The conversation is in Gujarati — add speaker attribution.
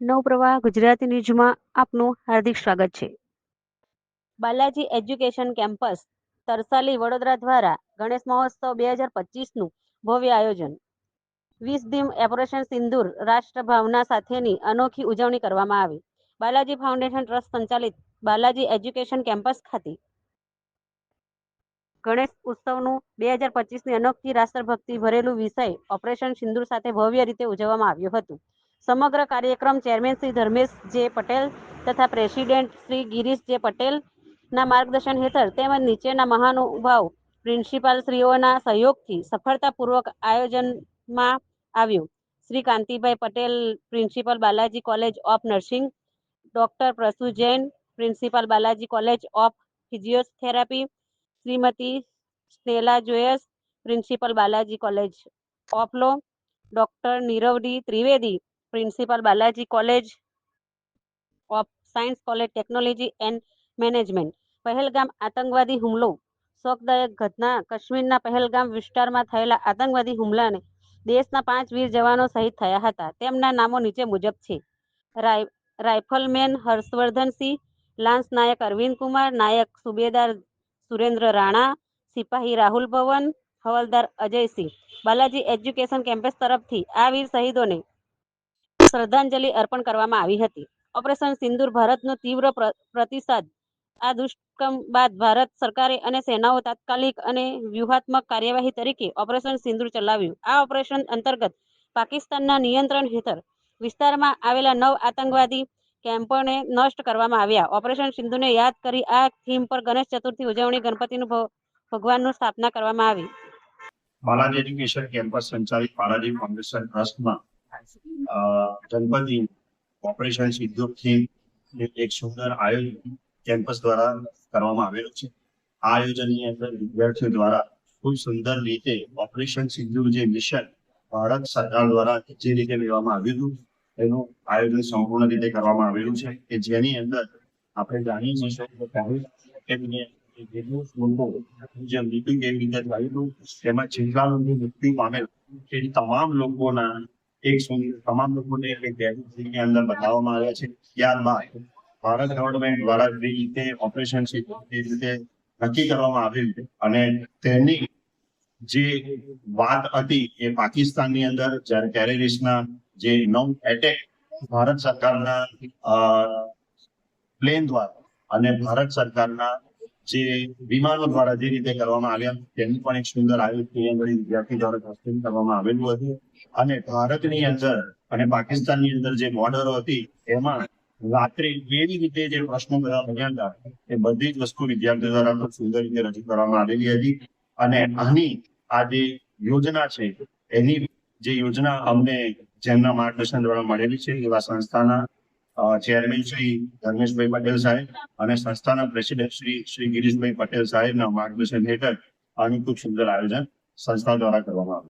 Speaker 1: નવપ્રવાહ ગુજરાતી ન્યૂઝમાં આપનું હાર્દિક સ્વાગત છે. બાલાજી એજ્યુકેશન કેમ્પસ, તરસાલી વડોદરા દ્વારા ગણેશ મહોત્સવ બે હજાર પચીસનું ભવ્ય આયોજન. વીસ દિમ ઓપરેશન સિંદૂર રાષ્ટ્ર ભાવના સાથેની અનોખી ઉજવણી કરવામાં આવી. બાલાજી ફાઉન્ડેશન ટ્રસ્ટ સંચાલિત બાલાજી એજ્યુકેશન કેમ્પસ ખાતે. ગણેશ ઉત્સવનું બે હજાર પચીસની અનોખી રાષ્ટ્રભક્તિ ભરેલું વિષય ઓપરેશન સિંદૂર સાથે ભવ્ય રીતે ઉજવવામાં આવ્યું હતું. સમગ્ર કાર્યક્રમ ચેરમેન શ્રી ધર્મેશ જે પટેલ તથા પ્રેસિડેન્ટ શ્રી ગિરીશ જે પટેલના માર્ગદર્શન હેઠળ તેમજ નીચેના મહાનુભાવ પ્રિન્સિપાલ શ્રીઓના સહયોગથી સફળતાપૂર્વક આયોજનમાં આવ્યું. Shri Kantibhai Patel, principal Balaji college of nursing, doctor Prasu Jain, principal Balaji college of physiotherapy, Shrimati Snela Joyce, principal Balaji college of law, doctor નીરવડી Trivedi principal Balaji college of science college technology and management. Pahalgam આતંકવાદી હુમલો. શોકદાયક ઘટના. કાશ્મીરના પહેલગામ વિસ્તારમાં થયેલા આતંકવાદી હુમલાને દેશના પાંચ વીર જવાનો શહીદ થયા હતા. તેમના નામો નીચે મુજબ છે. Rifleman Harshvardhansinh lance Naik Arvind Kumar, Naik Subedar Surendra Rana, સિપાહી Rahul Bhavan હવલદાર Ajaysinh Balaji education campus તરફથી આ વીર શહીદોને શ્રદ્ધાંજલિ અર્પણ કરવામાં આવી હતી. ઓપરેશન સિંદૂર ભારતનો તીવ્ર પ્રતિસાદ. આ દુષ્કર્મ બાદ ભારત સરકારે અને સેનાઓ તાત્કાલિક અને વ્યૂહાત્મક કાર્યવાહી તરીકે ઓપરેશન સિંદૂર ચલાવ્યું. આ ઓપરેશન અંતર્ગત પાકિસ્તાનના નિયંત્રણ હેઠળ વિસ્તારમાં આવેલા નવ આતંકવાદી કેમ્પોને નષ્ટ કરવામાં આવ્યા. ઓપરેશન સિંધુને યાદ કરી આ થીમ પર ગણેશ ચતુર્થી ઉજવણી ગણપતિનું ભગવાનનું સ્થાપના કરવામાં આવી.
Speaker 2: બાલાજી એજ્યુકેશન કેમ્પસ સંચાલિત બાલાજી ફાઉન્ડેશન ટ્રસ્ટમાં ગણપતિ ઓપરેશન સિદ્ધુર થીમ એક સુંદર આયોજન કેમ્પસ દ્વારા કરવામાં આવેલું છે. આ આયોજનની અંદર વિદ્યાર્થીઓ દ્વારા ખૂબ સુંદર રીતે ઓપરેશન સિંદૂર જે મિશન ભારત સરકાર દ્વારા જે રીતે લેવામાં આવ્યું એનું આયોજન સંપૂર્ણ રીતે કરવામાં આવેલું છે કે જેની અંદર આપણે જાણીએ છીએ જે થયું હતું, તેમાં જેટલા મૃત્યુ પામેલ તે તમામ લોકોના એક તમામ લોકોને ની અંદર બતાવવામાં આવ્યા છે. ત્યારબાદ ભારત ગવર્મેન્ટ દ્વારા જે રીતે ઓપરેશન છે તે રીતે નક્કી કરવામાં આવેલ અને તેની જે વાત હતી એ પાકિસ્તાનની અંદર, જ્યારે ટેરરિસ્ટના જે નવ એટેક ભારત સરકારના પ્લેન દ્વારા અને ભારત સરકારના જે વિમાનો દ્વારા જે રીતે કરવામાં આવ્યા, તેનું પણ એક સુંદર આયોજન વિદ્યાર્થી દ્વારા પ્રસ્તુત કરવામાં આવેલું હતું. અને ભારતની અંદર અને પાકિસ્તાનની અંદર જે બોર્ડરો હતી, એમાં રાત્રે કેવી રીતે જે પ્રશ્નો બધા બન્યા હતા, એ બધી જ વસ્તુ વિદ્યાર્થીઓ દ્વારા સુંદર રીતે રજૂ કરવામાં આવેલી હતી. અને આની આ જે યોજના છે, એની જે યોજના અમને જેમના માર્ગદર્શન દ્વારા મળેલી છે, એવા સંસ્થાના ચેરમેન શ્રી ધર્મેશભાઈ પટેલ સાહેબ અને સંસ્થાના પ્રેસિડેન્ટ શ્રી શ્રી ગિરીશભાઈ પટેલ સાહેબના માર્ગદર્શન હેઠળ આનું ખૂબ સુંદર આયોજન સંસ્થા દ્વારા કરવામાં આવ્યું.